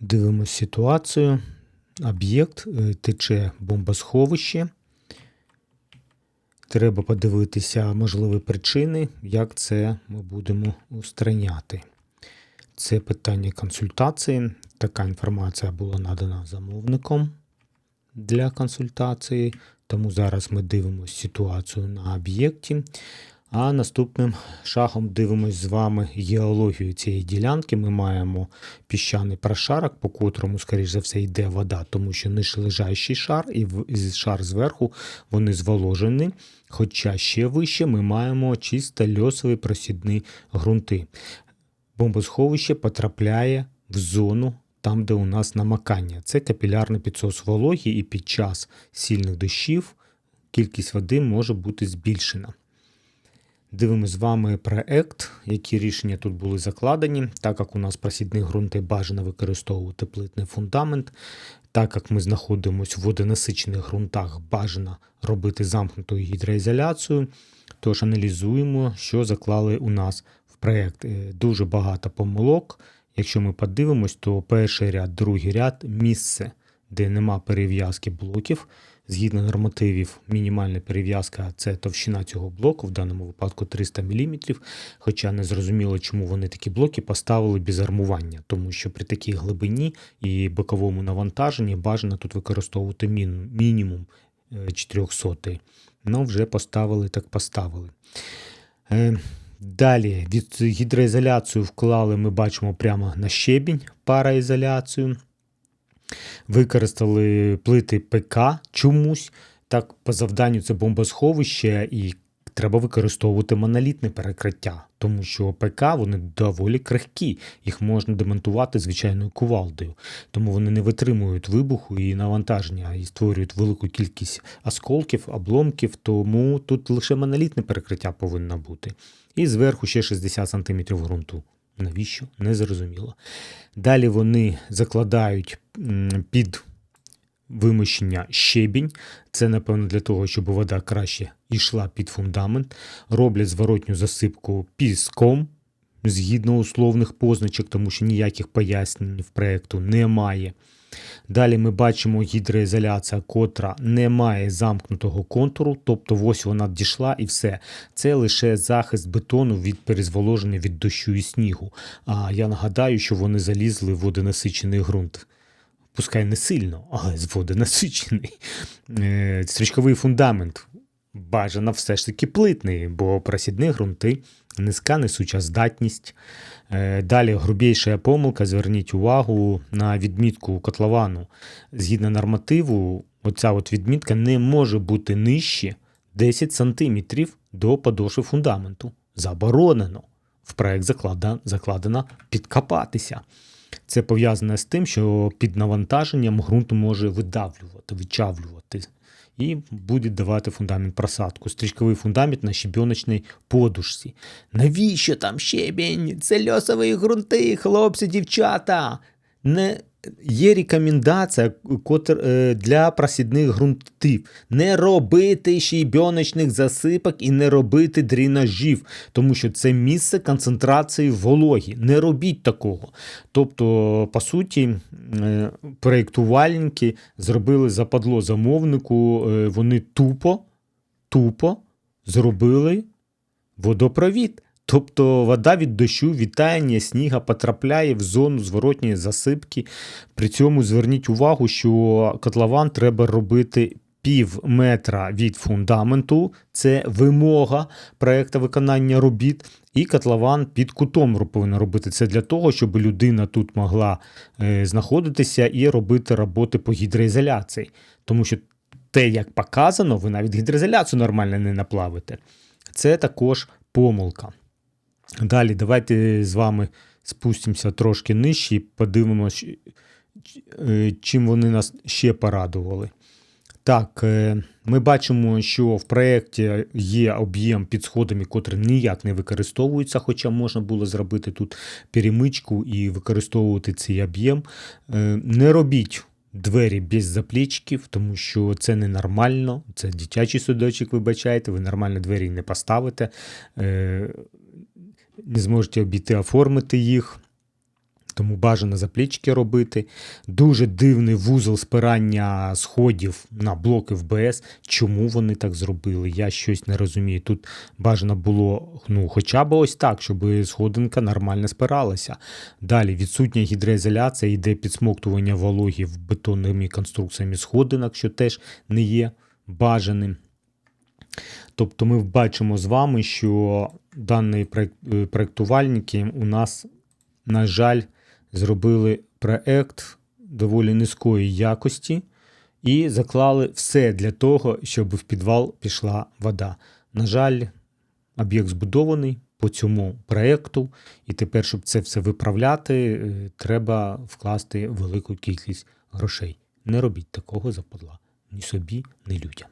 Дивимось ситуацію. Об'єкт е, тече бомбосховище. Треба подивитися можливі причини, як це ми будемо устраняти. Це питання консультації. Така інформація була надана замовником для консультації. Тому зараз ми дивимося ситуацію на об'єкті. А наступним шагом дивимось з вами геологію цієї ділянки. Ми маємо піщаний прошарок, по котрому, скоріш за все, йде вода, тому що нижлежащий шар і шар зверху вони зволожені. Хоча ще вище ми маємо чисто льосові просідні ґрунти. Бомбосховище потрапляє в зону там, де у нас намакання. Це капілярний підсос вологі, і під час сильних дощів кількість води може бути збільшена. Дивимось з вами проект, які рішення тут були закладені. Так як у нас просідні ґрунти бажано використовувати плитний фундамент. Так як ми знаходимося в водонасичених ґрунтах, бажано робити замкнуту гідроізоляцію. Тож аналізуємо, що заклали у нас в проект. Е, Дуже багато помилок. Якщо ми подивимось, то перший ряд, другий ряд місце, де нема перев'язки блоків. Згідно нормативів, мінімальна перев'язка це товщина цього блоку, в даному випадку 300 мм. Хоча не зрозуміло, чому вони такі блоки поставили без армування, тому що при такій глибині і боковому навантаженні бажано тут використовувати мінімум е, 400. Ну, вже поставили, так поставили. Е, Далі від гідроізоляцію вклали, ми бачимо прямо на щебінь параізоляцію. Використали плити ПК чомусь. Так, по завданню це бомбосховище, і треба використовувати монолітне перекриття, тому що ПК вони доволі крихкі, їх можна демонтувати звичайною кувалдою, тому вони не витримують вибуху і навантаження і створюють велику кількість осколків, обломків, тому тут лише монолітне перекриття повинно бути. І зверху ще 60 см ґрунту. Навіщо? Незрозуміло. Далі вони закладають під вимощення щебінь. Це, напевно, для того, щоб вода краще йшла під фундамент. Роблять зворотню засипку піском згідно условних позначок, тому що ніяких пояснень в проєкту немає. Далі ми бачимо гідроізоляція, котра не має замкнутого контуру, тобто ось вона дійшла і все. Це лише захист бетону від перезволоження від дощу і снігу. А я нагадаю, що вони залізли в водонасичений ґрунт. Пускай не сильно, але з водонасичений. Е, Стрічковий фундамент бажано все ж таки плитний, бо просідні ґрунти, низька несуча здатність. Е, Далі грубіша помилка. Зверніть увагу на відмітку котловану. Згідно нормативу, оця от відмітка не може бути нижче 10 см до подошви фундаменту. Заборонено. В проект заклада- закладено підкопатися. Це пов'язане з тим, що під навантаженням ґрунт може видавлювати, вичавлювати і буде давати фундамент просадку. Стрічковий фундамент на щебіночній подушці. Навіщо там щебінь? Це льосові ґрунти, хлопці, дівчата. Не... Є рекомендація е, для просідних ґрунтів не робити щебіночних засипок і не робити дренажів, тому що це місце концентрації вологі. Не робіть такого. Тобто, по суті, е, проєктувальники зробили западло замовнику, е, вони тупо, тупо зробили водопровід. Тобто вода від дощу, від таяння сніга потрапляє в зону зворотньої засипки. При цьому зверніть увагу, що котлован треба робити пів метра від фундаменту. Це вимога проекту виконання робіт. І котлован під кутом повинен робити. Це для того, щоб людина тут могла е, знаходитися і робити роботи по гідроізоляції. Тому що те, як показано, ви навіть гідроізоляцію нормально не наплавите. Це також помилка. Далі давайте з вами спустимося трошки нижче і подивимося, е, чим вони нас ще порадували. Так, е, ми бачимо, що в проєкті є об'єм під сходами, котрий ніяк не використовується, хоча можна було зробити тут перемичку і використовувати цей об'єм. Е, Не робіть двері без заплічків, тому що це ненормально. Це дитячий судочок, вибачайте, ви нормально двері не поставите. Не зможете обійти оформити їх. тому бажано заплічки робити. Дуже дивний вузол спирання сходів на блоки ВБС. Чому вони так зробили? Я щось не розумію. Тут бажано було ну, хоча б ось так, щоб сходинка нормально спиралася. Далі відсутня гідроізоляція, йде підсмоктування вологів бетонними конструкціями сходинок, що теж не є бажаним. Тобто ми бачимо з вами, що дані проєк- е, проєктувальники у нас, на жаль, зробили проєкт доволі низької якості і заклали все для того, щоб в підвал пішла вода. На жаль, об'єкт збудований по цьому проєкту, і тепер, щоб це все виправляти, е, треба вкласти велику кількість грошей. Не робіть такого западла ні собі, ні людям.